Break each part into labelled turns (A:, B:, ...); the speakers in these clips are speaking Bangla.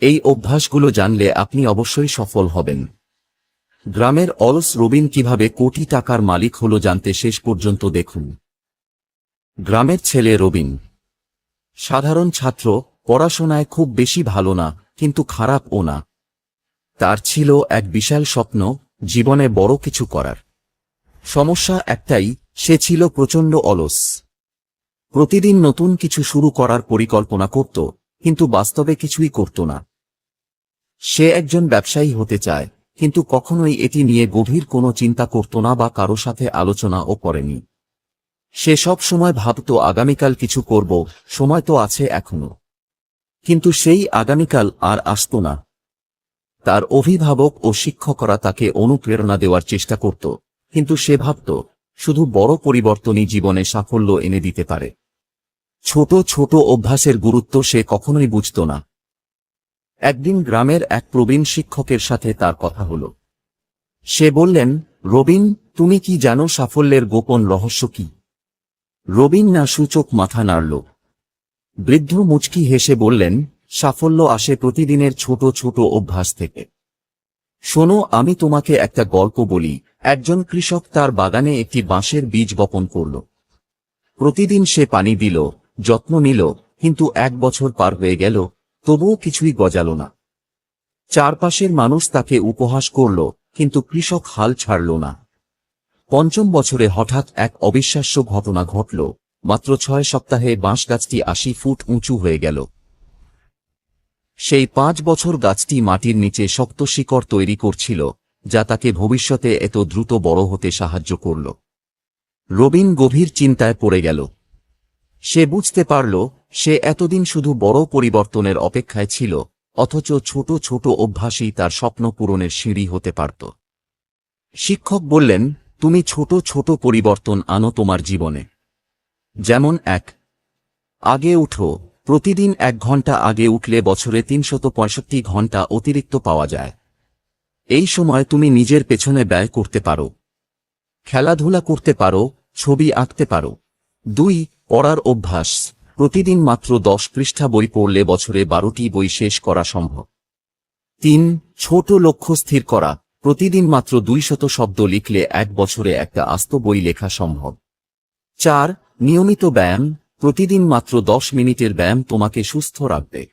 A: এই অভ্যাসগুলো জানলে আপনি অবশ্যই সফল হবেন। গ্রামের অলস রবিন কীভাবে কোটি টাকার মালিক হল জানতে শেষ পর্যন্ত দেখুন। গ্রামের ছেলে রবিন। সাধারণ ছাত্র, পড়াশোনায় খুব বেশি ভালো না, কিন্তু খারাপও না। তার ছিল এক বিশাল স্বপ্ন, জীবনে বড় কিছু করার। সমস্যা একটাই, সে ছিল প্রচণ্ড অলস। প্রতিদিন নতুন কিছু শুরু করার পরিকল্পনা করত, কিন্তু বাস্তবে কিছুই করত না। সে একজন ব্যবসায়ী হতে চায়, কিন্তু কখনোই এটি নিয়ে গভীর কোনো চিন্তা করত না বা কারও সাথে আলোচনাও করেনি। সে সব সময় ভাবত, আগামীকাল কিছু করব, সময় তো আছে এখনও। কিন্তু সেই আগামীকাল আর আসত না। তার অভিভাবক ও শিক্ষকরা তাকে অনুপ্রেরণা দেওয়ার চেষ্টা করত, কিন্তু সে ভাবত, শুধু বড় পরিবর্তনই জীবনে সাফল্য এনে দিতে পারে। ছোট ছোট অভ্যাসের গুরুত্ব সে কখনোই বুঝত না। একদিন গ্রামের এক প্রবীণ শিক্ষকের সাথে তার কথা হল। সে বললেন, রবিন, তুমি কি জানো সাফল্যের গোপন রহস্য কি? রবিন না সূচক মাথা নাড়ল। বৃদ্ধ মুচকি হেসে বললেন, সাফল্য আসে প্রতিদিনের ছোট ছোট অভ্যাস থেকে। শোনো, আমি তোমাকে একটা গল্প বলি। একজন কৃষক তার বাগানে একটি বাঁশের বীজ বপন করল। প্রতিদিন সে পানি দিল, যত্ন নিল, কিন্তু এক বছর পার হয়ে গেল তবুও কিছুই গজাল না। চারপাশের মানুষ তাকে উপহাস করল, কিন্তু কৃষক হাল ছাড়ল না। পঞ্চম বছরে হঠাৎ এক অবিশ্বাস্য ঘটনা ঘটল। মাত্র ছয় সপ্তাহে বাঁশ গাছটি আশি ফুট উঁচু হয়ে গেল। সেই পাঁচ বছর গাছটি মাটির নিচে শক্ত শিকড় তৈরি করছিল, যা তাকে ভবিষ্যতে এত দ্রুত বড় হতে সাহায্য করল। রবিন গভীর চিন্তায় পড়ে গেল। সে বুঝতে পারল সে এতদিন শুধু বড় পরিবর্তনের অপেক্ষায় ছিল, অথচ ছোট ছোট অভ্যাসই তার স্বপ্ন পূরণের সিঁড়ি হতে পারত। শিক্ষক বললেন, তুমি ছোট ছোট পরিবর্তন আনো তোমার জীবনে। যেমন এক, আগে উঠো, প্রতিদিন এক ঘণ্টা আগে উঠলে বছরে তিনশত পঁয়ষট্টি ঘণ্টা অতিরিক্ত পাওয়া যায়। এই সময় তুমি নিজের পেছনে ব্যয় করতে পারো। খেলাধুলা করতে পারো, ছবি আঁকতে পারো। দুই, পড়ার অভ্যাস। প্রতিদিন মাত্র দশ পৃষ্ঠা বই পড়লে বছরে বারোটি বই শেষ করা সম্ভব। তিন, ছোট লক্ষ্য স্থির করা। প্রতিদিন মাত্র দুইশত শব্দ লিখলে এক বছরে একটা আস্ত বই লেখা সম্ভব। চার, নিয়মিত ব্যায়াম। প্রতিদিন মাত্র দশ মিনিটের ব্যায়াম তোমাকে সুস্থ রাখবে।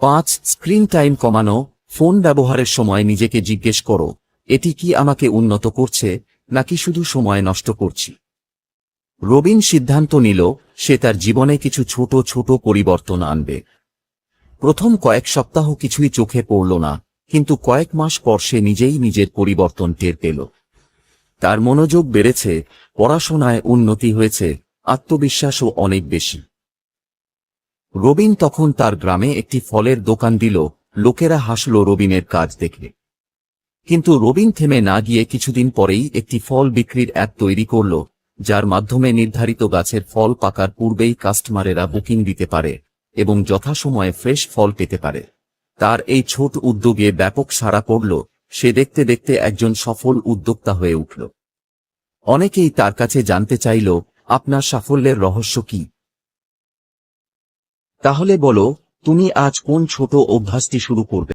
A: পাঁচ, স্ক্রিন টাইম কমানো। ফোন ব্যবহারের সময় নিজেকে জিজ্ঞেস করো, এটি কি আমাকে উন্নত করছে, নাকি শুধু সময় নষ্ট করছি? রবিন সিদ্ধান্ত নিল, সে তার জীবনে কিছু ছোট ছোট পরিবর্তন আনবে। প্রথম কয়েক সপ্তাহ কিছুই চোখে পড়ল না, কিন্তু কয়েক মাস পর সে নিজেই নিজের পরিবর্তন টের পেল। তার মনোযোগ বেড়েছে, পড়াশোনায় উন্নতি হয়েছে, আত্মবিশ্বাসও অনেক বেশি। রবিন তখন তার গ্রামে একটি ফলের দোকান দিল, লোকেরা হাসল রবিনের কাজ দেখে। কিন্তু রবিন থেমে না গিয়ে কিছুদিন পরেই একটি ফল বিক্রির অ্যাপ তৈরি করল যার মাধ্যমে নির্ধারিত গাছের ফল পাকার পূর্বেই কাস্টমারেরা বুকিং দিতে পারে এবং যথাসময়ে ফ্রেশ ফল পেতে পারে। তার এই ছোট উদ্যোগে ব্যাপক সাড়া পড়ল, সে দেখতে দেখতে একজন সফল উদ্যোক্তা হয়ে উঠল। অনেকেই তার কাছে জানতে চাইল, আপনার সাফল্যের রহস্য কি? তাহলে বলো, তুমি আজ কোন ছোট অভ্যাসটি শুরু করবে?